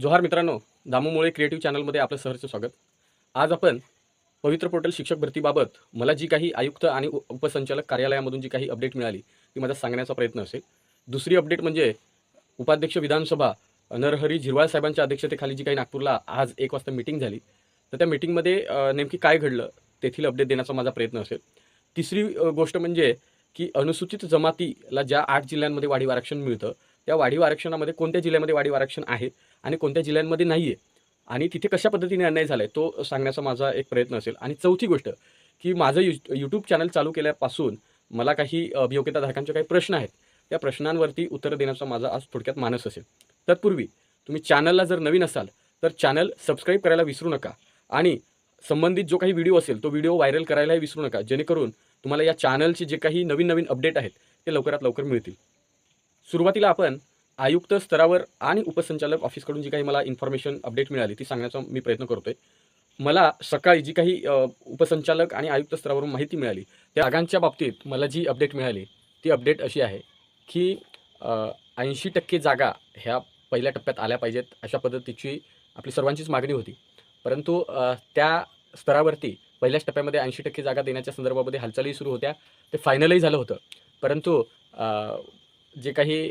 जोहार मित्रांनो दामूमुळे क्रिएटिव्ह चॅनलमध्ये आपलं सहर्ष स्वागत. आज आपण पवित्र पोर्टल शिक्षक भरतीबाबत मला जी काही आयुक्त आणि उपसंचालक कार्यालयामधून जी काही अपडेट मिळाली ती माझा सांगण्याचा प्रयत्न असेल. दुसरी अपडेट म्हणजे उपाध्यक्ष विधानसभा नरहरी झिरवाळ साहेबांच्या अध्यक्षतेखाली जी काही नागपूरला आज एक वाजता मिटिंग झाली तर त्या मिटिंगमध्ये नेमकी काय घडलं तेथील अपडेट देण्याचा माझा प्रयत्न असेल. तिसरी गोष्ट म्हणजे की अनुसूचित जमातीला ज्या आठ जिल्ह्यांमध्ये वाढीव आरक्षण मिळतं या वाढीव आरक्षणामध्ये कोणत्या जिल्ह्यामध्ये वाढीव आरक्षण आहे आणि कोणत्या जिल्ह्यांमध्ये नाही आहे आणि तिथे कशा पद्धतीने अन्याय झाला आहे तो सांगण्याचा माझा एक प्रयत्न असेल. आणि चौथी गोष्ट की माझं यू यूट्यूब चॅनल चालू केल्यापासून मला काही अभियोग्यताधारकांचे काही प्रश्न आहेत. त्या प्रश्नांवरती उत्तर देण्याचा माझा आज थोडक्यात मानस असेल. तत्पूर्वी तुम्ही चॅनलला जर नवीन असाल तर चॅनल सबस्क्राईब करायला विसरू नका. आणि संबंधित जो काही व्हिडिओ असेल तो व्हिडिओ व्हायरल करायलाही विसरू नका. जेणेकरून तुम्हाला या चॅनलचे जे काही नवीन नवीन अपडेट आहेत ते लवकरात लवकर मिळतील. सुरुवातीला आपण आयुक्त स्तरावर आणि उपसंचालक ऑफिसकडून जी काही मला इन्फॉर्मेशन अपडेट मिळाली ती सांगण्याचा मी प्रयत्न करतोय. मला सकाळी जी काही उपसंचालक आणि आयुक्त स्तरावरून माहिती मिळाली त्या जागांच्या बाबतीत मला जी अपडेट मिळाली ती अपडेट अशी आहे की ऐंशी टक्के जागा ह्या पहिल्या टप्प्यात आल्या पाहिजेत अशा पद्धतीची आपली सर्वांचीच मागणी होती. परंतु त्या स्तरावरती पहिल्याच टप्प्यामध्ये ऐंशी टक्के जागा देण्याच्या संदर्भामध्ये हालचाली सुरू होत्या ते फायनलही झालं होतं. परंतु जे काही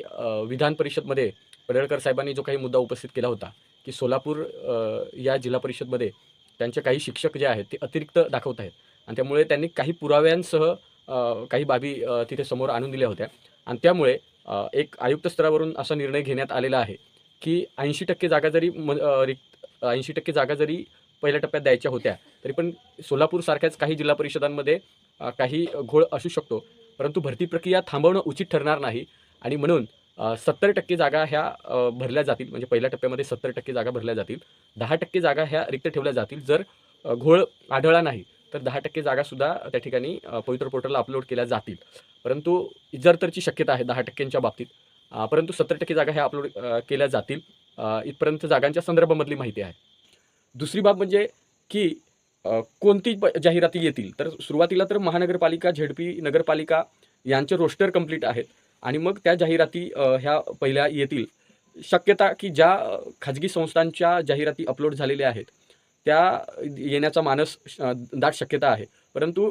विधान परिषदमध्ये पडळकर साहेबांनी जो काही मुद्दा उपस्थित केला होता की सोलापूर या जिल्हा परिषदमध्ये त्यांचे काही शिक्षक जे आहेत ते अतिरिक्त दाखवत आहेत. आणि त्यामुळे त्यांनी काही पुराव्यांसह काही बाबी तिथे समोर आणून दिल्या होत्या. आणि त्यामुळे एक आयुक्त स्तरावरून असा निर्णय घेण्यात आलेला आहे की ऐंशी टक्के जागा जरी म रिक्त ऐंशी टक्के जागा जरी पहिल्या टप्प्यात द्यायच्या होत्या तरी पण सोलापूरसारख्याच काही जिल्हा परिषदांमध्ये काही घोळ असू शकतो. परंतु भरती प्रक्रिया थांबवणं उचित ठरणार नाही. आणि म्हणून सत्तर टक्के जागा ह्या भरल्या जातील. म्हणजे पहिल्या टप्प्यामध्ये सत्तर टक्के जागा भरल्या जातील. दहा टक्के जागा ह्या रिक्त ठेवल्या जातील. जर घोळ आढळला नाही तर दहा टक्के जागासुद्धा त्या ठिकाणी पवित्र पोर्टलला अपलोड केल्या जातील. परंतु जर तरची शक्यता आहे दहा टक्क्यांच्या बाबतीत. परंतु सत्तर टक्के जागा ह्या अपलोड केल्या जातील. इथपर्यंत जागांच्या संदर्भामधली माहिती आहे. दुसरी बाब म्हणजे की कोणती जाहिराती येतील? तर सुरुवातीला तर महानगरपालिका झेडपी नगरपालिका यांचे रोस्टर कंप्लीट आहेत. आणि मग त्या जाहिराती ह्या पहिल्या येतील. शक्यता की ज्या खाजगी संस्थांच्या जाहिराती अपलोड झालेल्या आहेत त्या येण्याचा मानस दाट शक्यता आहे. परंतु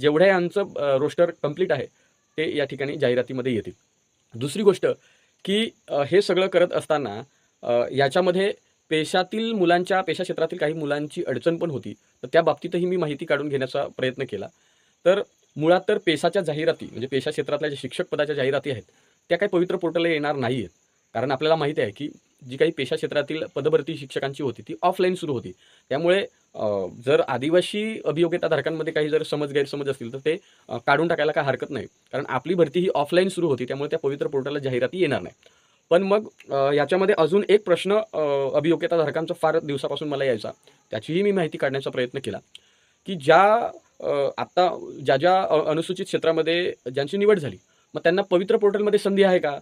जेवढ्या यांचं रोस्टर कंप्लीट आहे ते या ठिकाणी जाहिरातीमध्ये येतील. दुसरी गोष्ट की हे सगळं करत असताना याच्यामध्ये पेशातील मुलांच्या पेशा क्षेत्रातील काही मुलांची अडचण पण होती. तर त्या बाबतीतही मी माहिती काढून घेण्याचा प्रयत्न केला. तर मुळात तर पेशाच्या जाहिराती म्हणजे पेशा क्षेत्रातल्या ज्या शिक्षक पदाच्या जाहिराती आहेत त्या काही पवित्र पोर्टलला येणार नाही आहेत कारण आपल्याला माहिती आहे की जी काही पेशा क्षेत्रातील पदभरती शिक्षकांची होती ती ऑफलाईन सुरू होती. त्यामुळे जर आदिवासी अभियोग्यताधारकांमध्ये काही जर समज गैरसमज असतील तर ते काढून टाकायला काय हरकत नाही. कारण आपली भरती ही ऑफलाईन सुरू होती त्यामुळे त्या पवित्र पोर्टलला जाहिराती येणार नाही. पण मग याच्यामध्ये अजून एक प्रश्न अ, अभियोग्यताधारकांचा फार दिवसापासून मला यायचा. त्याचीही मी माहिती काढण्याचा प्रयत्न केला. की ज्या आत्ता ज्या ज्या अनुसूचित क्षेत्रामध्ये ज्यांची निवड झाली मग त्यांना पवित्र पोर्टलमध्ये संधी आहे का?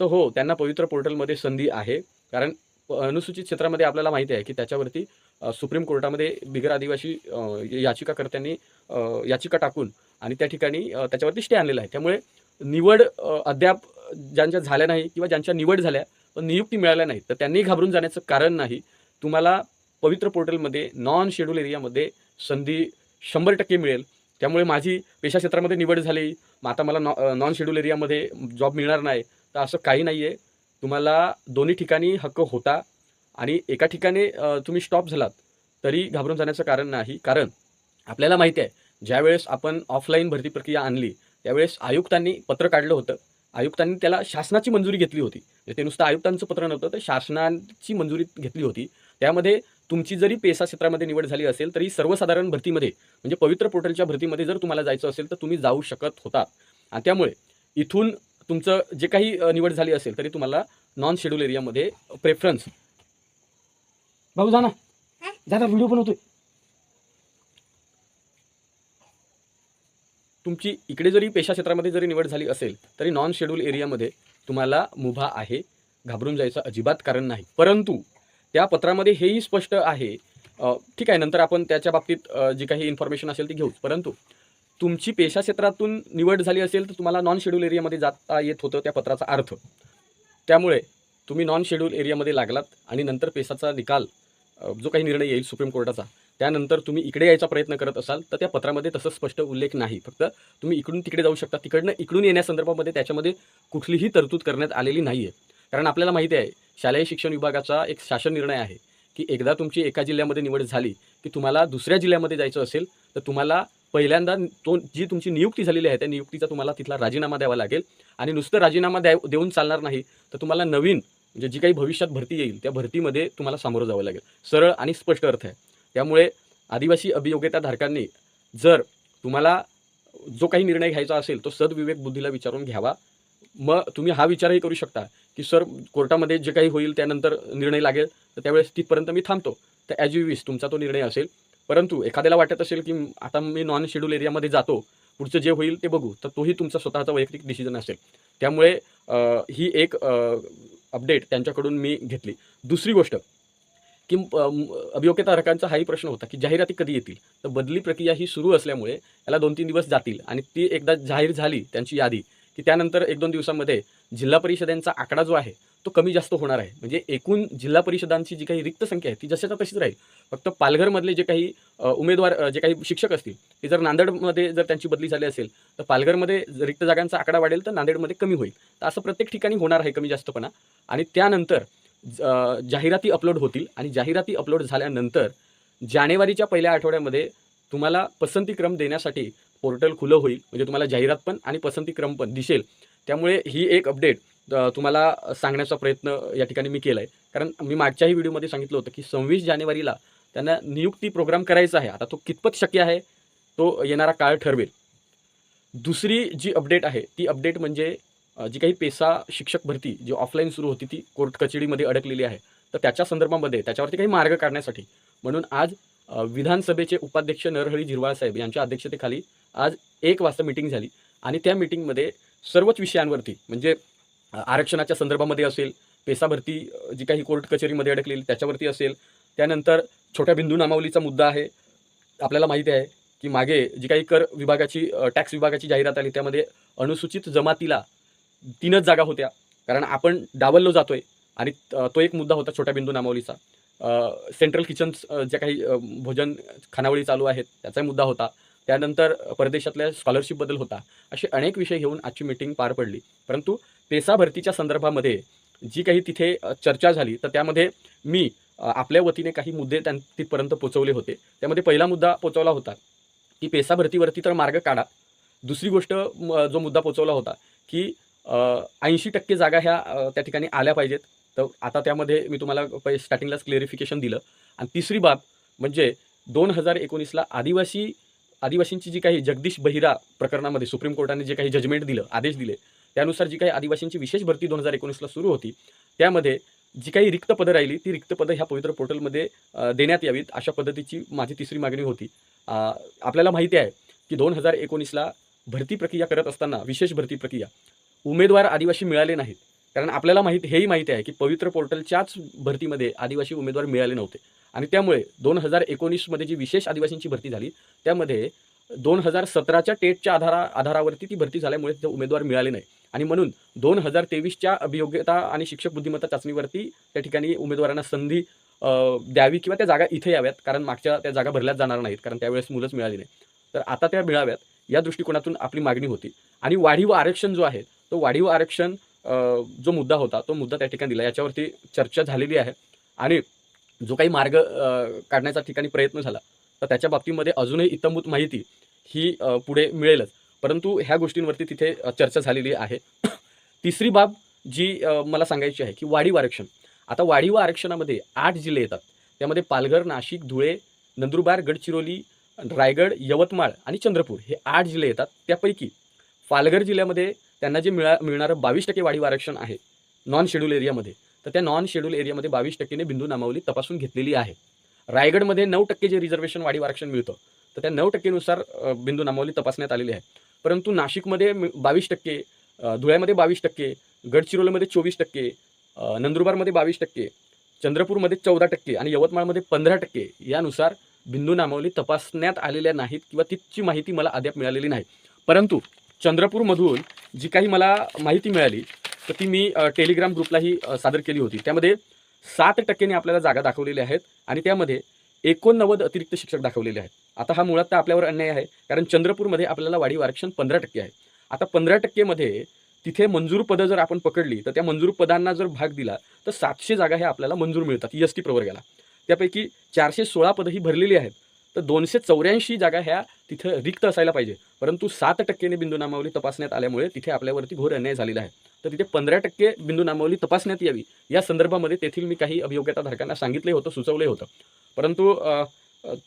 तर हो त्यांना पवित्र पोर्टलमध्ये संधी आहे. कारण अनुसूचित क्षेत्रामध्ये आपल्याला माहिती आहे की त्याच्यावरती सुप्रीम कोर्टामध्ये बिगर आदिवासी याचिकाकर्त्यांनी याचिका टाकून आणि त्या ठिकाणी त्याच्यावरती स्टे आणलेला आहे. त्यामुळे निवड अद्याप ज्यांच्या झाल्या नाही किंवा ज्यांच्या निवड झाल्या पण नियुक्ती मिळाल्या नाही तर त्यांनी घाबरून जाण्याचं कारण नाही. तुम्हाला पवित्र पोर्टलमध्ये नॉन शेड्यूल एरियामध्ये संधी शंभर टक्के मिळेल. त्यामुळे माझी पेशा क्षेत्रामध्ये निवड झाली. मग आता मला नॉ नॉन शेड्यूल एरियामध्ये जॉब मिळणार नाही. तर असं काही नाही आहे तुम्हाला दोन्ही ठिकाणी हक्क होता आणि एका ठिकाणी तुम्ही स्टॉप झालात तरी घाबरून जाण्याचं कारण नाही. कारण आपल्याला माहिती आहे ज्यावेळेस आपण ऑफलाईन भरती प्रक्रिया आणली त्यावेळेस आयुक्तांनी पत्र काढलं होतं. आयुक्तांनी त्याला शासनाची मंजुरी घेतली होती. म्हणजे ते नुसतं आयुक्तांचं पत्र नव्हतं तर शासनाची मंजुरी घेतली होती. त्यामध्ये तुमची जरी पेसा क्षेत्रामध्ये निवड झाली असेल तरी सर्वसाधारण भरतीमध्ये म्हणजे पवित्र पोर्टलच्या भरतीमध्ये जर तुम्हाला जायचं असेल तर तुम्ही जाऊ शकत होता. आणि त्यामुळे इथून तुमचं जे काही निवड झाली असेल तरी तुम्हाला नॉन शेड्यूल एरियामध्ये प्रेफरन्स भाऊ जा ना. जा ना व्हिडिओ बनवतोय. तुमची इकडे जरी पेशा क्षेत्रामध्ये जरी निवड झाली असेल तरी नॉन शेड्यूल एरियामध्ये तुम्हाला मुभा आहे. घाबरून जायचं अजिबात कारण नाही. परंतु त्या पत्रामध्ये हेही स्पष्ट आहे. ठीक आहे नंतर आपण त्याच्या बाबतीत जी काही इन्फॉर्मेशन असेल ती घेऊच. परंतु तुमची पेशा क्षेत्रातून निवड झाली असेल तर तुम्हाला नॉन शेड्यूल एरियामध्ये जाता येत होतं त्या पत्राचा अर्थ. त्यामुळे तुम्ही नॉन शेड्यूल एरियामध्ये लागलात आणि नंतर पेशाचा निकाल जो काही निर्णय येईल सुप्रीम कोर्टाचा त्यानंतर तुम्ही इकडे यायचा प्रयत्न करत असाल तर त्या पत्रामध्ये तसं स्पष्ट उल्लेख नाही. फक्त तुम्ही इकडून तिकडे जाऊ शकता. तिकडनं इकडून येण्यासंदर्भामध्ये त्याच्यामध्ये कुठलीही तरतूद करण्यात आलेली नाही आहे कारण आपल्याला माहिती आहे शालेय शिक्षण विभागाचा एक शासन निर्णय आहे की एकदा तुमची एका जिल्ह्यामध्ये निवड झाली की तुम्हाला दुसऱ्या जिल्ह्यामध्ये जायचं असेल तर तुम्हाला पहिल्यांदा तो जी तुमची नियुक्ती झालेली आहे त्या नियुक्तीचा तुम्हाला तिथला राजीनामा द्यावा लागेल. आणि नुसतं राजीनामा द्या देऊन चालणार नाही तर तुम्हाला नवीन म्हणजे जी काही भविष्यात भरती येईल त्या भरतीमध्ये तुम्हाला सामोरं जावं लागेल. सरळ आणि स्पष्ट अर्थ आहे. त्यामुळे आदिवासी अभियोग्यताधारकांनी जर तुम्हाला जो काही निर्णय घ्यायचा असेल तो सद्विवेक बुद्धीला विचारून घ्यावा. मग तुम्ही हा विचारही करू शकता की सर कोर्टामध्ये जे काही होईल त्यानंतर निर्णय लागेल तर त्यावेळेस तिथपर्यंत मी थांबतो. तर ॲज यू विश तुमचा तो निर्णय असेल. परंतु एखाद्याला वाटत असेल की आता मी नॉन शेड्यूल एरियामध्ये जातो पुढचं जे होईल ते बघू. तर तोही तुमचा स्वतःचा वैयक्तिक डिसिजन असेल. त्यामुळे ही एक अपडेट त्यांच्याकडून मी घेतली. दुसरी गोष्ट की अभियोग्यताधारकांचा हाही प्रश्न होता की जाहिराती कधी येतील? तर बदली प्रक्रिया ही सुरू असल्यामुळे याला दोन तीन दिवस जातील आणि ती एकदा जाहीर झाली त्यांची यादी की त्यानंतर एक दोन दिवसामध्ये जिल्हा परिषदांचा आकडा जो आहे तो कमी जास्त होणार आहे. म्हणजे एकूण जिल्हा परिषदांची जी काही रिक्त संख्या आहे ती जशाच्या तशीच राहील. फक्त पालघरमधले जे काही उमेदवार जे काही शिक्षक असतील ते जर नांदेडमध्ये जर त्यांची बदली झाली असेल तर पालघरमध्ये जर रिक्त जागांचा आकडा वाढेल तर नांदेडमध्ये कमी होईल. तर असं प्रत्येक ठिकाणी होणार आहे कमी जास्तपणा. आणि त्यानंतर ज- जाहिराती अपलोड होतील. आणि जाहिराती अपलोड झाल्यानंतर जानेवारीच्या पहिल्या आठवड्यामध्ये तुम्हाला पसंतीक्रम देण्यासाठी पोर्टल खुलं होईल म्हणजे तुम्हाला जाहिरात पण आणि पसंतीक्रम पण दिसेल. त्यामुळे ही एक अपडेट तुम्हाला सांगण्याचा प्रयत्न या ठिकाणी मी केला आहे कारण मी मागच्याही व्हिडिओमध्ये सांगितलं होतं की सव्वीस जानेवारीला त्यांना नियुक्ती प्रोग्राम करायचा आहे. आता तो कितपत शक्य आहे तो येणारा काळ ठरवेल. दुसरी जी अपडेट आहे ती अपडेट म्हणजे जी काही पेसा शिक्षक भरती जी ऑफलाईन सुरू होती ती कोर्ट कचेरीमध्ये अडकलेली आहे. तर त्याच्या संदर्भामध्ये त्याच्यावरती काही मार्ग काढण्यासाठी म्हणून आज विधानसभेचे उपाध्यक्ष नरहरी झिरवाळ साहेब यांच्या अध्यक्षतेखाली आज एक वाजता मिटिंग झाली. आणि त्या मिटिंगमध्ये सर्वच विषयांवरती म्हणजे आरक्षणाच्या संदर्भामध्ये असेल पेसा भरती जी काही कोर्ट कचेरीमध्ये अडकलेली त्याच्यावरती असेल त्यानंतर छोट्या बिंदू नामावलीचा मुद्दा आहे. आपल्याला माहिती आहे की मागे जी काही कर विभागाची टॅक्स विभागाची जाहिरात आली त्यामध्ये अनुसूचित जमातीला तीनच जागा होत्या. कारण आपण डावललो आहे आणि तो एक मुद्दा होता छोट्या बिंदू नामावलीचा. सेंट्रल किचन्स ज्या काही भोजन खानावळी चालू आहेत त्याचाही मुद्दा होता. त्यानंतर परदेशातल्या स्कॉलरशिपबद्दल होता. असे अनेक विषय घेऊन आजची मीटिंग पार पडली. परंतु पेसा भरतीच्या संदर्भामध्ये जी काही तिथे चर्चा झाली तर त्यामध्ये मी आपल्या वतीने काही मुद्दे त्यां तिथपर्यंत पोचवले होते. त्यामध्ये पहिला मुद्दा पोचवला होता की पेसा भरतीवरती तर मार्ग काढा. दुसरी गोष्ट म, जो मुद्दा पोचवला होता की ऐंशी टक्के जागा ह्या त्या ठिकाणी आल्या पाहिजेत. तर आता त्यामध्ये मी तुम्हाला पै स्टार्टिंगलाच क्लेरिफिकेशन दिलं. आणि तिसरी बाब म्हणजे दोन हजार एकोणीसला आदिवासी आदिवासींची जी काही जगदीश बहिरा प्रकरणामध्ये सुप्रीम कोर्टाने जे काही जजमेंट दिलं आदेश दिले त्यानुसार जी काही आदिवासींची विशेष भरती दोन हजार एकोणीसला सुरू होती त्यामध्ये जी काही रिक्त पदं राहिली ती रिक्त पदं ह्या पवित्र पोर्टलमध्ये देण्यात यावीत अशा पद्धतीची माझी तिसरी मागणी होती. आपल्याला माहिती आहे की दोन हजार एकोणीसला भरती प्रक्रिया करत असताना विशेष भरती प्रक्रिया उमेदवार आदिवासी मिळाले नाहीत. कारण आपल्याला माहीत हेही माहिती आहे की पवित्र पोर्टलच्याच भरतीमध्ये आदिवासी उमेदवार मिळाले नव्हते. आणि त्यामुळे दोन हजार एकोणीसमध्ये जी विशेष आदिवासींची भरती झाली त्यामध्ये दोन हजार सतराच्या टेटच्या आधारा आधारावरती ती भरती झाल्यामुळे तिथे उमेदवार मिळाले नाही. आणि म्हणून दोन हजार तेवीसच्या अभियोग्यता आणि शिक्षक बुद्धिमत्ता चाचणीवरती त्या ठिकाणी उमेदवारांना संधी द्यावी किंवा त्या जागा इथे याव्यात कारण मागच्या त्या जागा भरल्याच जाणार नाहीत कारण त्यावेळेस मुलंच मिळाली नाही. तर आता त्या मिळाव्यात या दृष्टिकोनातून आपली मागणी होती. आणि वाढीव आरक्षण जो आहे तो वाढीव आरक्षण जो मुद्दा होता तो मुद्दा त्या ठिकाणी दिला. याच्यावरती चर्चा झालेली आहे. आणि जो काही मार्ग काढण्याचा ठिकाणी प्रयत्न झाला तर त्याच्या बाबतीमध्ये अजूनही इतंभूत माहिती ही पुढे मिळेलच. परंतु ह्या गोष्टींवरती तिथे चर्चा झालेली आहे. तिसरी बाब जी मला सांगायची आहे की वाढीव आरक्षण. आता वाढीव आरक्षणामध्ये आठ जिल्हे येतात. त्यामध्ये पालघर नाशिक धुळे नंदुरबार गडचिरोली रायगड यवतमाळ आणि चंद्रपूर हे आठ जिल्हे येतात. त्यापैकी पालघर जिल्ह्यामध्ये त्यांना जे मिळा मिळणारं बावीस टक्के वाढीव आरक्षण आहे नॉन शेड्यूल एरियामध्ये तर त्या नॉन शेड्यूल एरियामध्ये बावीस टक्केने बिंदू नामावली तपासून घेतलेली आहे. रायगडमध्ये नऊ टक्के जे रिझर्वेशन वाढीव आरक्षण मिळतं तर त्या नऊ टक्केनुसार बिंदू नामावली तपासण्यात आलेली आहे. परंतु नाशिकमध्ये बावीस टक्के धुळ्यामध्ये बावीस टक्के गडचिरोलीमध्ये चोवीस टक्के नंदुरबारमध्ये बावीस टक्के चंद्रपूरमध्ये चौदा टक्के आणि यवतमाळमध्ये पंधरा टक्के यानुसार बिंदू नामावली तपासण्यात आलेल्या नाहीत किंवा तिथची माहिती मला अद्याप मिळालेली नाही. परंतु चंद्रपूरमधून जी काही मला माहिती मिळाली तर ती मी टेलिग्राम ग्रुपलाही सादर केली होती. त्यामध्ये सात टक्क्याने आपल्याला जागा दाखवलेल्या आहेत आणि त्यामध्ये एकोणनव्वद अतिरिक्त शिक्षक दाखवलेले आहेत. आता हा मुळात तर आपल्यावर अन्याय आहे कारण चंद्रपूरमध्ये आपल्याला वाढीव आरक्षण पंधरा टक्के आहे. आता पंधरा टक्केमध्ये तिथे मंजूर पदं जर आपण पकडली तर त्या मंजूर पदांना जर भाग दिला तर सातशे जागा ह्या आपल्याला मंजूर मिळतात एस टी प्रवर्गाला. त्यापैकी चारशे सोळा पदं ही भरलेली आहेत. तर दोनशे चौऱ्याऐंशी जागा ह्या तिथं रिक्त असायला पाहिजे. परंतु सात टक्केने बिंदू नामावली तपासण्यात आल्यामुळे तिथे आपल्यावरती घोर अन्याय झालेला आहे. तर तिथे पंधरा टक्के बिंदू नामावली तपासण्यात यावी या संदर्भामध्ये तेथील मी काही अभियोग्यताधारकांना सांगितले होतं सुचवले होतं. परंतु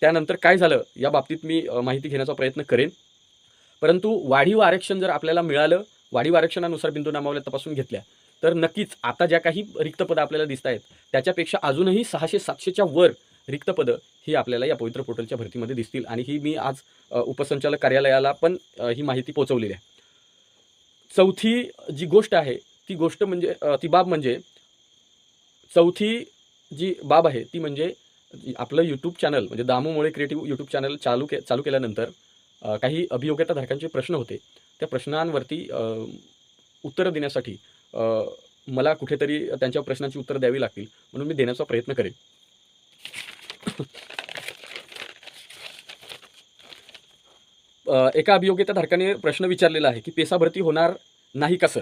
त्यानंतर काय झालं या बाबतीत मी माहिती घेण्याचा प्रयत्न करेन. परंतु वाढीव आरक्षण जर आपल्याला मिळालं वाढीव आरक्षणानुसार बिंदू नामावल्या तपासून घेतल्या तर नक्कीच आता ज्या काही रिक्त पदं आपल्याला दिसत आहेत त्याच्यापेक्षा अजूनही सहाशे सातशेच्या वर रिक्त पदं ही आपल्याला या पवित्र पोर्टलच्या भरतीमध्ये दिसतील. आणि ही मी आज उपसंचालक कार्यालयाला पण ही माहिती पोहोचवलेली आहे. चौथी जी गोष्ट आहे ती गोष्ट म्हणजे ती बाब म्हणजे चौथी जी बाब आहे ती म्हणजे आपलं यूट्यूब चॅनल म्हणजे दामूमुळे क्रिएटिव्ह यूट्यूब चॅनल चालू के चालू केल्यानंतर काही काही अभियोग्यताधारकांचे प्रश्न होते. त्या प्रश्नांवरती उत्तरं देण्यासाठी मला कुठेतरी त्यांच्या प्रश्नांची उत्तरं द्यावी लागतील म्हणून मी देण्याचा प्रयत्न करेन. एका एका अभियोग्यताधारकाने प्रश्न विचारलेला आहे की पेसा भरती होणार नाही का सर?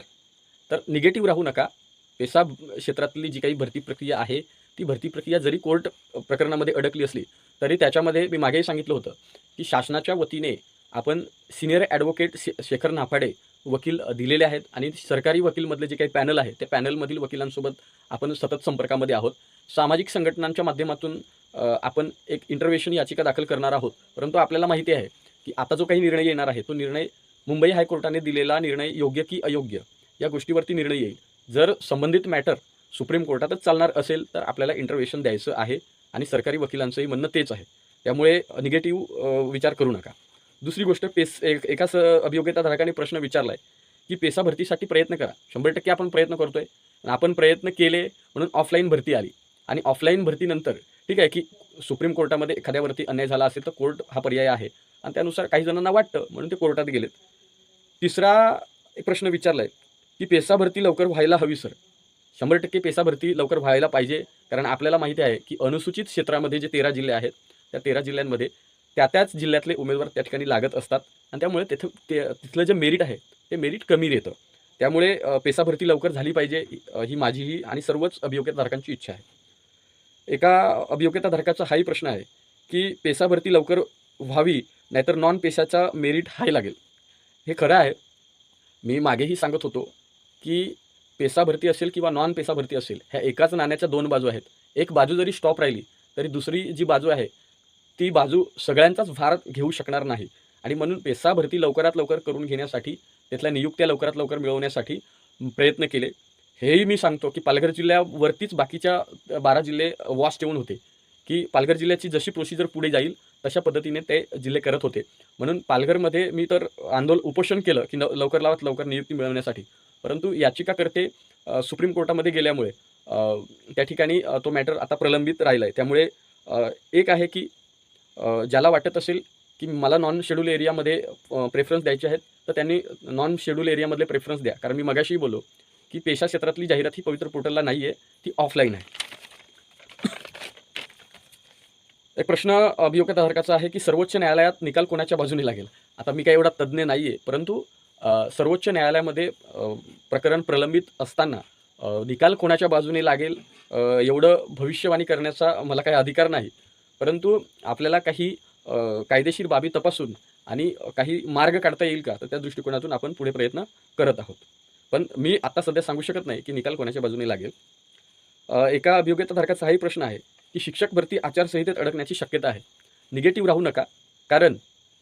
तर निगेटिव्ह राहू नका. पेसा क्षेत्रातली जी काही भरती प्रक्रिया आहे ती भरती प्रक्रिया जरी कोर्ट प्रकरणामध्ये अडकली असली तरी त्याच्यामध्ये मी मागेही सांगितलं होतं की शासनाच्या वतीने आपण सिनियर ॲडव्होकेट शे शेखर नाफाडे वकील दिलेले आहेत आणि सरकारी वकीलमधले जे काही पॅनल आहे त्या पॅनलमधील वकिलांसोबत आपण सतत संपर्कामध्ये आहोत. सामाजिक संघटनांच्या माध्यमातून आपण एक इंटरव्हेशन याचिका दाखल करणार आहोत. परंतु आपल्याला माहिती आहे की आता जो काही निर्णय येणार आहे तो निर्णय मुंबई हायकोर्टाने दिलेला निर्णय योग्य की अयोग्य या गोष्टीवरती निर्णय येईल. जर संबंधित मॅटर सुप्रीम कोर्टातच चालणार असेल तर आपल्याला इंटरव्हेशन द्यायचं आहे आणि सरकारी वकिलांचंही म्हणणं तेच आहे. त्यामुळे निगेटिव्ह विचार करू नका. दुसरी गोष्ट पेस एक एकाच अभियोग्यताधारकाने प्रश्न विचारला आहे की पेसा भरतीसाठी प्रयत्न करा. शंभर टक्के आपण प्रयत्न करतोय. आणि आपण प्रयत्न केले म्हणून ऑफलाईन भरती आली आणि ऑफलाईन भरतीनंतर ठीक आहे की सुप्रीम कोर्टामध्ये एखाद्यावरती अन्याय झाला असेल तर कोर्ट हा पर्याय आहे. आणि त्यानुसार काही जणांना वाटतं म्हणून ते कोर्टात गेलेत. तिसरा एक प्रश्न विचारला आहे की पेसा भरती लवकर व्हायला हवी सर? शंभर टक्के पेसा भरती लवकर व्हायला पाहिजे कारण आपल्याला माहिती आहे की अनुसूचित क्षेत्रामध्ये जे तेरा जिल्हे आहेत त्या तेरा जिल्ह्यांमध्ये त्या त्याच जिल्ह्यातले उमेदवार त्या ठिकाणी लागत असतात. आणि त्यामुळे तिथं ते तिथलं जे मेरिट आहे ते मेरिट कमी देतं. त्यामुळे पेसा भरती लवकर झाली पाहिजे अ, ही माझीही आणि सर्वच अभियोग्यताधारकांची इच्छा आहे. एका अभियोग्यताधारकाचा हाही प्रश्न आहे की पेसा भरती लवकर व्हावी नाहीतर नॉन पेशाचा मेरिट हाय लागेल. हे खरं आहे. मी मागेही सांगत होतो की पेसा भरती असेल किंवा नॉन पेसा भरती असेल ह्या एकाच नाण्याच्या दोन बाजू आहेत. एक बाजू जरी स्टॉप राहिली तरी दुसरी जी बाजू आहे ती बाजू सगळ्यांचाच भार घेऊ शकणार नाही. आणि म्हणून पेसा भरती लवकरात लवकर करून घेण्यासाठी त्यातल्या नियुक्त्या लवकरात लवकर मिळवण्यासाठी प्रयत्न केले. हेही मी सांगतो की पालघर जिल्ह्यावरतीच बाकीच्या बारा जिल्हे वॉश ठेवून होते. की पालघर जिल्ह्याची जशी प्रोसिजर पुढे जाईल तशा पद्धतीने ते जिल्हे करत होते. म्हणून पालघरमध्ये मी तर आंदोलन उपोषण केलं की लवकर लावत लवकर नियुक्ती मिळवण्यासाठी. परंतु याचिकाकर्ते सुप्रीम कोर्टामध्ये गेल्यामुळे त्या ठिकाणी तो मॅटर आता प्रलंबित राहिला आहे त्यामुळे एक आहे की ज्याला वाटत असेल की मला नॉन शेड्यूल एरियामध्ये प्रेफरन्स द्यायचे आहेत तर त्यांनी नॉन शेड्यूल एरियामधले प्रेफरन्स द्या. कारण मी मगाशीही बोललो की पेशा क्षेत्रातली जाहिरात ही पवित्र पोर्टलला नाही आहे ती ऑफलाईन आहे. एक प्रश्न अभियोग्यताधारकाचा आहे की सर्वोच्च न्यायालयात निकाल कोणाच्या बाजूने लागेल? आता मी काही एवढा तज्ज्ञ नाही आहे परंतु सर्वोच्च न्यायालयामध्ये प्रकरण प्रलंबित असताना निकाल कोणाच्या बाजूने लागेल एवढं भविष्यवाणी करण्याचा मला काही अधिकार नाही. परंतु आपल्याला काही कायदेशीर बाबी तपासून आणि काही मार्ग काढता येईल का तर त्या दृष्टिकोनातून आपण पुढे प्रयत्न करत आहोत. पण मी आता सध्या सांगू शकत नाही की निकाल कोणाच्या बाजूने लागेल. एका अभियोग्यताधारकाचा हाही प्रश्न आहे की शिक्षक भरती आचारसंहितेत अडकण्याची शक्यता आहे. निगेटिव्ह राहू नका कारण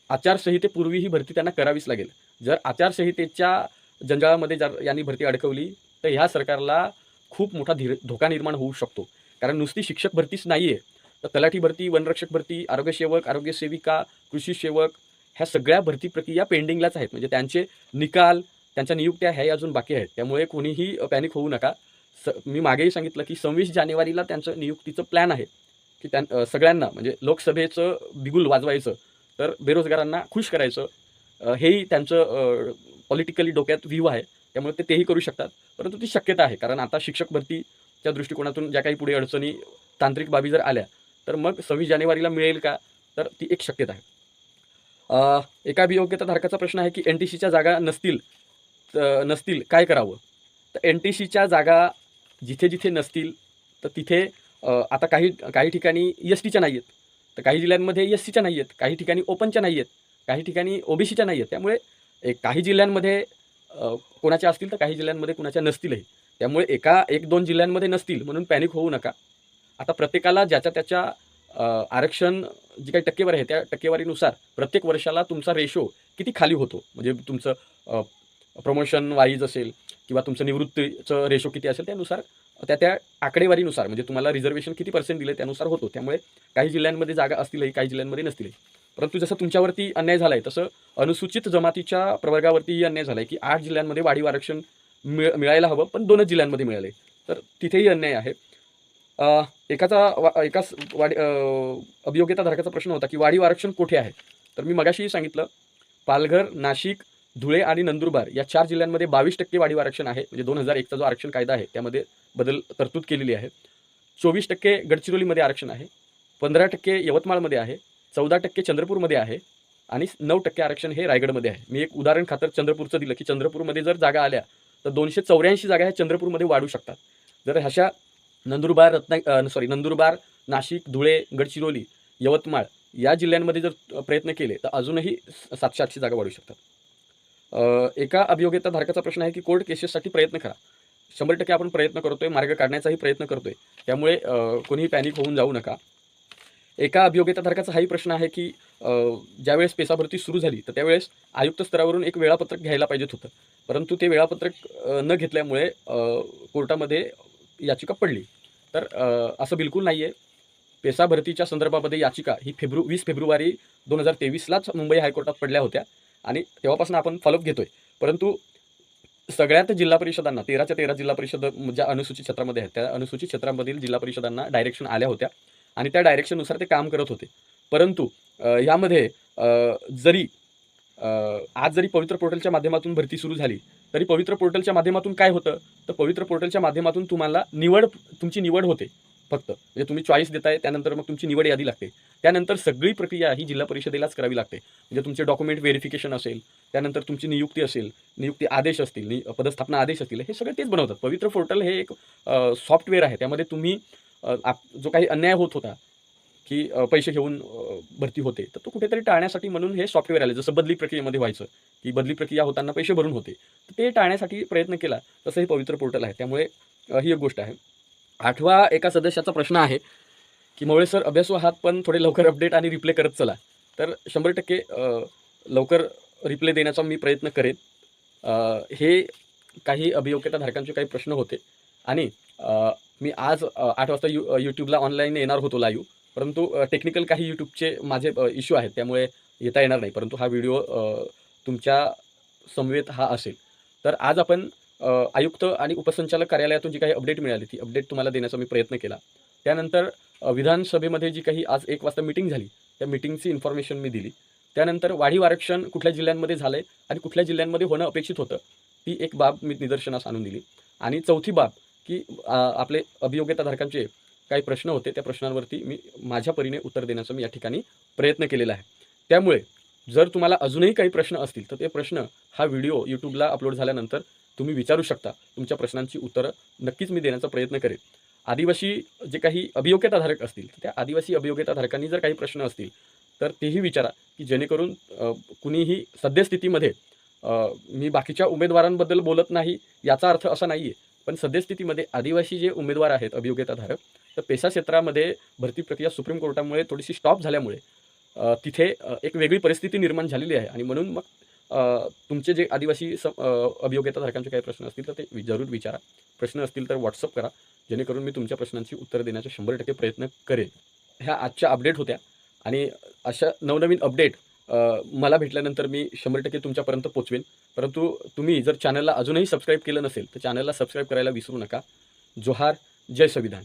आचारसंहितेपूर्वी ही भरती त्यांना करावीच लागेल. जर आचारसंहितेच्या जंजाळामध्ये जर यांनी भरती अडकवली तर ह्या सरकारला खूप मोठा धीर धोका निर्माण होऊ शकतो. कारण नुसती शिक्षक भरतीच नाही आहे तर तलाठी भरती वनरक्षक भरती आरोग्यसेवक आरोग्यसेविका कृषी सेवक ह्या सगळ्या भरती प्रक्रिया पेंडिंगलाच आहेत. म्हणजे त्यांचे निकाल त्यांच्या नियुक्त्या ह्याही अजून बाकी आहेत. त्यामुळे कोणीही पॅनिक होऊ नका. स मी मागेही सांगितलं की सव्वीस जानेवारीला त्यांचं नियुक्तीचं प्लॅन आहे. की त्यां सगळ्यांना म्हणजे लोकसभेचं बिगुल वाजवायचं तर बेरोजगारांना खुश करायचं. हेही त्यांचं पॉलिटिकली डोक्यात व्ह्यू आहे. त्यामुळे ते तेही करू शकतात. परंतु ती शक्यता आहे. कारण आता शिक्षक भरतीच्या दृष्टिकोनातून ज्या काही पुढे अडचणी तांत्रिक बाबी जर आल्या तर मग सव्वीस जानेवारीला मिळेल का? तर ती एक शक्यता आहे. एका एका अभियोग्यताधारकाचा प्रश्न आहे की एन टी सीच्या जागा नसतील नसतील काय करावं? तर एन टी सीच्या जागा जिथे जिथे नसतील तर तिथे आता काही काही ठिकाणी एस टीच्या नाही आहेत तर काही जिल्ह्यांमध्ये एस सीच्या नाही आहेत काही ठिकाणी ओपनच्या नाही आहेत काही ठिकाणी ओबीसीच्या नाही आहेत त्यामुळे एक काही जिल्ह्यांमध्ये कोणाच्या असतील तर काही जिल्ह्यांमध्ये कोणाच्या नसतीलही. त्यामुळे एका एक दोन जिल्ह्यांमध्ये नसतील म्हणून पॅनिक होऊ नका. आता प्रत्येकाला ज्याच्या त्याच्या आरक्षण जी काही टक्केवारी आहे त्या टक्केवारीनुसार प्रत्येक वर्षाला तुमचा रेशो किती खाली होतो? म्हणजे तुमचं प्रमोशन वाईज असेल किंवा तुमचं निवृत्तीचं रेशो किती असेल त्यानुसार त्या त्या आकडेवारीनुसार म्हणजे तुम्हाला रिझर्वेशन किती पर्सेंट दिले त्यानुसार होतो. त्यामुळे काही जिल्ह्यांमध्ये जागा असतीलही काही जिल्ह्यांमध्ये नसतीलही. परंतु जसं तुमच्यावरती अन्याय झाला आहे तसं अनुसूचित जमातीच्या प्रवर्गावरतीही अन्याय झाला आहे की आठ जिल्ह्यांमध्ये वाढीव आरक्षण मिळ मिळायला हवं पण दोनच जिल्ह्यांमध्ये मिळाले. तर तिथेही अन्याय आहे. एकाचा वा एकाच वाढी अभियोग्यता धारकाचा प्रश्न होता की वाढीव आरक्षण कुठे आहे? तर मी मगाशीही सांगितलं पालघर नाशिक धुळे आणि नंदुरबार या चार जिल्ह्यांमध्ये बावीस टक्के वाढीव आरक्षण आहे. म्हणजे दोन हजार एकचा जो आरक्षण कायदा आहे त्यामध्ये बदल तरतूद केलेली आहे. चोवीस टक्के गडचिरोलीमध्ये आरक्षण आहे. पंधरा टक्के यवतमाळमध्ये आहे. चौदा टक्के चंद्रपूरमध्ये आहे. आणि नऊ टक्के आरक्षण हे रायगडमध्ये आहे. मी एक उदाहरण खातर चंद्रपूरचं दिलं की चंद्रपूरमध्ये जर जागा आल्या तर दोनशे चौऱ्याऐंशी जागा ह्या चंद्रपूरमध्ये वाढू शकतात. जर अशा नंदुरबार रत्ना सॉरी नंदुरबार नाशिक धुळे गडचिरोली यवतमाळ या जिल्ह्यांमध्ये जर प्रयत्न केले तर अजूनही सातशे आठशे जागा वाढू शकतात. एका अभियोग्यताधारकाचा प्रश्न आहे की कोर्ट केसेससाठी प्रयत्न करा. शंभर टक्के आपण प्रयत्न करतोय मार्ग काढण्याचाही प्रयत्न करतोय. त्यामुळे कोणीही पॅनिक होऊन जाऊ नका. एका अभियोग्यताधारकाचा हाही प्रश्न आहे की ज्यावेळेस पेसाभरती सुरू झाली तर त्यावेळेस आयुक्त स्तरावरून एक वेळापत्रक घ्यायला पाहिजेत होतं. परंतु ते वेळापत्रक न घेतल्यामुळे कोर्टामध्ये याचिका पडली. तर असं बिलकुल नाही आहे पेसाभरतीच्या संदर्भामध्ये याचिका ही फेब्रु वीस फेब्रुवारी दोन हजार तेवीसलाच मुंबई हायकोर्टात पडल्या होत्या. आणि तेव्हापासून आपण फॉलोअप घेतोय. परंतु सगळ्यात जिल्हा परिषदांना तेराच्या तेरा जिल्हा परिषद ज्या अनुसूचित क्षेत्रामध्ये आहेत त्या अनुसूचित क्षेत्रामधील जिल्हा परिषदांना डायरेक्शन आल्या होत्या आणि त्या डायरेक्शननुसार ते काम करत होते. परंतु यामध्ये जरी आज जरी पवित्र पोर्टलच्या माध्यमातून भरती सुरू झाली तरी पवित्र पोर्टलच्या माध्यमातून काय होतं? तर पवित्र पोर्टलच्या माध्यमातून तुम्हाला निवड तुमची निवड होते. फक्त. म्हणजे तुम्ही चॉईस देताय त्यानंतर मग तुमची निवड यादी लागते. त्यानंतर सगळी प्रक्रिया ही जिल्हा परिषदेलाच करावी लागते. म्हणजे तुमचे डॉक्युमेंट व्हेरिफिकेशन असेल त्यानंतर तुमची नियुक्ती असेल नियुक्ती आदेश असतील नि पदस्थापना आदेश असतील हे सगळे तेच बनवतात. पवित्र पोर्टल हे एक सॉफ्टवेअर आहे. त्यामध्ये तुम्ही आप जो काही अन्याय होत होता की पैसे घेऊन भरती होते तर तो कुठेतरी टाळण्यासाठी म्हणून हे सॉफ्टवेअर आले. जसं बदली प्रक्रियेमध्ये व्हायचं की बदली प्रक्रिया होताना पैसे भरून होते. तर ते टाळण्यासाठी प्रयत्न केला तसं हे पवित्र पोर्टल आहे. त्यामुळे ही एक गोष्ट आहे. आठवा एका सदस्याचा प्रश्न आहे की मवळे सर अभ्यासू आहात पण थोडे लवकर अपडेट आणि रिप्ले करत चला. तर शंभर टक्के लवकर रिप्ले देण्याचा मी प्रयत्न करेन. हे काही अभियोग्यताधारकांचे काही प्रश्न होते. आणि मी आज आठ वाजता यू यूट्यूबला ऑनलाईन येणार होतो लाईव्ह परंतु टेक्निकल काही यूट्यूबचे माझे इश्यू आहेत त्यामुळे येता येणार नाही. परंतु हा व्हिडिओ तुमच्या समवेत हा असेल. तर आज आपण आयुक्त आणि उपसंचालक कार्यालयातून जी काही अपडेट मिळाली ती अपडेट तुम्हाला देण्याचा मी प्रयत्न केला. त्यानंतर विधानसभेमध्ये जी काही आज एक वाजता मिटिंग झाली त्या मिटिंगची इन्फॉर्मेशन मी दिली. त्यानंतर वाढीव आरक्षण कुठल्या जिल्ह्यांमध्ये झालं आहे आणि कुठल्या जिल्ह्यांमध्ये होणं अपेक्षित होतं ती एक बाब मी निदर्शनास आणून दिली. आणि चौथी बाब की आपले अभियोग्यताधारकांचे काही प्रश्न होते त्या प्रश्नांवरती मी माझ्या परीने उत्तर देण्याचा मी या ठिकाणी प्रयत्न केलेला आहे. त्यामुळे जर तुम्हाला अजूनही काही प्रश्न असतील तर ते प्रश्न हा व्हिडिओ यूट्यूबला अपलोड झाल्यानंतर तुम्ही विचारू शकता. तुमच्या प्रश्नांची उत्तरं नक्कीच मी देण्याचा प्रयत्न करेन. आदिवासी जे काही अभियोग्यताधारक असतील तर त्या आदिवासी अभियोग्यताधारकांनी जर काही प्रश्न असतील तर तेही विचारा की जेणेकरून कुणीही सद्यस्थितीमध्ये मी बाकीच्या उमेदवारांबद्दल बोलत नाही याचा अर्थ असा नाही आहे पण सद्यस्थितीमध्ये आदिवासी जे उमेदवार आहेत अभियोग्यताधारक तर पेसा क्षेत्रामध्ये भरती प्रक्रिया सुप्रीम कोर्टामुळे थोडीशी स्टॉप झाल्यामुळे तिथे एक वेगळी परिस्थिती निर्माण झालेली आहे. आणि म्हणून मग तुमचे जे आदिवासी स अ, अभियोग्यताधारकांचे काही प्रश्न असतील तर ते जरूर विचारा. प्रश्न असतील तर व्हॉट्सअप करा. जेणेकरून मी तुमच्या प्रश्नांची उत्तरं देण्याचा शंभर टक्के प्रयत्न करेन. ह्या आजच्या अपडेट होत्या. आणि अशा नवनवीन अपडेट मला भेटल्यानंतर मी शंभर टक्के तुमच्यापर्यंत पोचवेन. परंतु तुम्ही जर चॅनलला अजूनही सबस्क्राईब केलं नसेल तर चॅनलला सबस्क्राईब करायला विसरू नका. जोहार. जय संविधान.